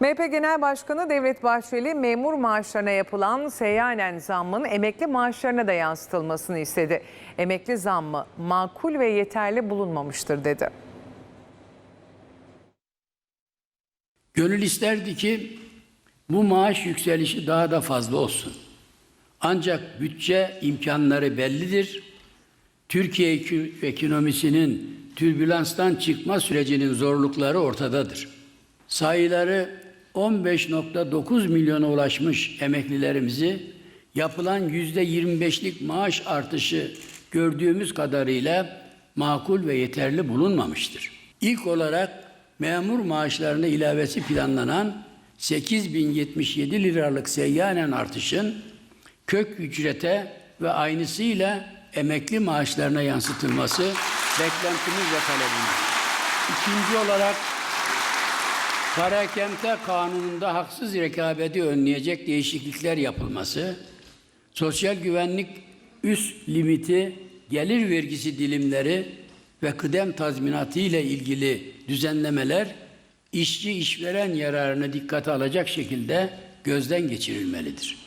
MHP Genel Başkanı Devlet Bahçeli memur maaşlarına yapılan seyyanen zammın emekli maaşlarına da yansıtılmasını istedi. Emekli zammı makul ve yeterli bulunmamıştır dedi. Gönül isterdi ki bu maaş yükselişi daha da fazla olsun. Ancak bütçe imkanları bellidir. Türkiye ekonomisinin türbülanstan çıkma sürecinin zorlukları ortadadır. Sayıları 15.9 milyona ulaşmış emeklilerimizi yapılan yüzde 25'lik maaş artışı gördüğümüz kadarıyla makul ve yeterli bulunmamıştır. İlk olarak memur maaşlarına ilavesi planlanan 8077 liralık seyyanen artışın kök ücrete ve aynısıyla emekli maaşlarına yansıtılması beklentimiz ve talebimiz. İkinci olarak Parakende kanununda haksız rekabeti önleyecek değişiklikler yapılması, sosyal güvenlik üst limiti, gelir vergisi dilimleri ve kıdem tazminatı ile ilgili düzenlemeler işçi işveren yararını dikkate alacak şekilde gözden geçirilmelidir.